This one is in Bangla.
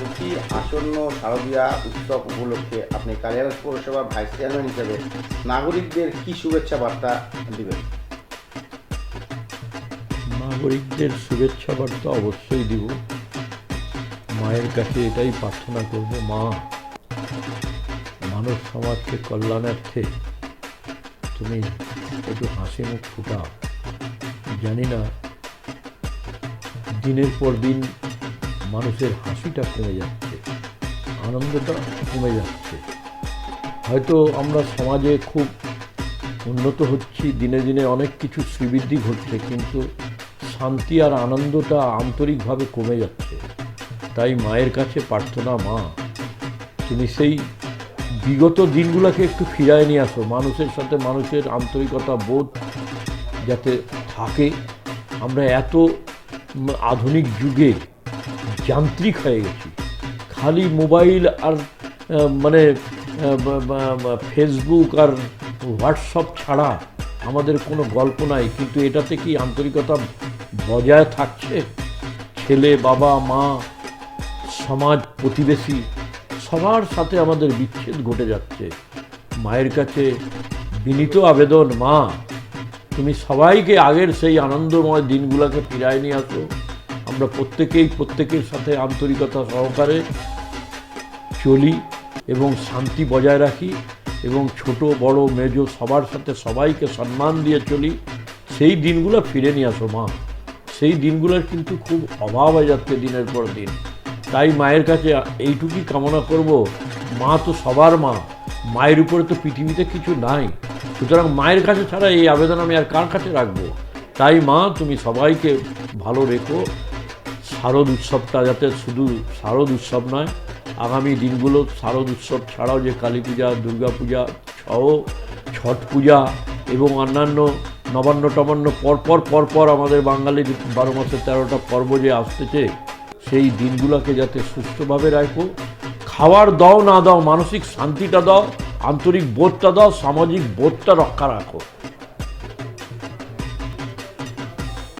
বলছি আসন্ন শারদীয়া উৎসব উপলক্ষে আপনি কালিয়াগঞ্জ পৌরসভার ভাইস চেয়ারম্যান হিসেবে নাগরিকদের কি শুভেচ্ছা বার্তা দিবেন? নাগরিকদের শুভেচ্ছা বার্তা অবশ্যই দিব। মায়ের কাছে এটাই প্রার্থনা করব, মা, মানব সমাজকে কল্যাণার্থে তুমি একটু হাসি মুখ ফুটাও। জানি না, দিনের পর দিন মানুষের হাসিটা কমে যাচ্ছে, আনন্দটা কমে যাচ্ছে। হয়তো আমরা সমাজে খুব উন্নত হচ্ছি, দিনে দিনে অনেক কিছু শ্রীবৃদ্ধি ঘটছে, কিন্তু শান্তি আর আনন্দটা আন্তরিকভাবে কমে যাচ্ছে। তাই মায়ের কাছে প্রার্থনা, মা, তুমি সেই বিগত দিনগুলোকে একটু ফিরায় নিয়ে আসো। মানুষের সাথে মানুষের আন্তরিকতা বোধ যাতে থাকে। আমরা এত আধুনিক যুগে যান্ত্রিক হয়ে গেছি। খালি মোবাইল আর মানে ফেসবুক আর হোয়াটসঅ্যাপ ছাড়া আমাদের কোনো গল্প নাই। কিন্তু এটাতে কি আন্তরিকতা বজায় থাকছে? ছেলে, বাবা, মা, সমাজ, প্রতিবেশী, সবার সাথে আমাদের বিচ্ছেদ ঘটে যাচ্ছে। মায়ের কাছে বিনীত আবেদন, মা, তুমি সবাইকে আগের সেই আনন্দময় দিনগুলোকে ফিরায় নিয়ে আসো। আমরা প্রত্যেকেই প্রত্যেকের সাথে আন্তরিকতা সহকারে চলি এবং শান্তি বজায় রাখি এবং ছোট, বড়, মেজ সবার সাথে সবাইকে সম্মান দিয়ে চলি। সেই দিনগুলো ফিরে নিয়ে আসো মা। সেই দিনগুলোর কিন্তু খুব অভাব হয়ে যাচ্ছে দিনের পর দিন। তাই মায়ের কাছে এইটুকুই কামনা করব, মা তো সবার মা। মায়ের উপরে তো পৃথিবীতে কিছু নাই। সুতরাং মায়ের কাছে ছাড়া এই আবেদন আমি আর কার কাছে রাখব? তাই মা, তুমি সবাইকে ভালো রেখো। শারদ উৎসবটা যাতে শুধু শারদ উৎসব নয়, আগামী দিনগুলো শারদ উৎসব ছাড়াও যে কালী পূজা, দুর্গা পূজা সহ ছট পূজা এবং অন্যান্য নবান্ন টবান্ন পরপর পরপর আমাদের বাঙালির বারো মাসে তেরোটা পর্ব যে আসতেছে, সেই দিনগুলোকে যাতে সুস্থভাবে রাখো। খাওয়ার দাও, না দাও, মানসিক শান্তিটা দাও, আন্তরিক বোধটা দাও, সামাজিক বোধটা রক্ষা রাখো।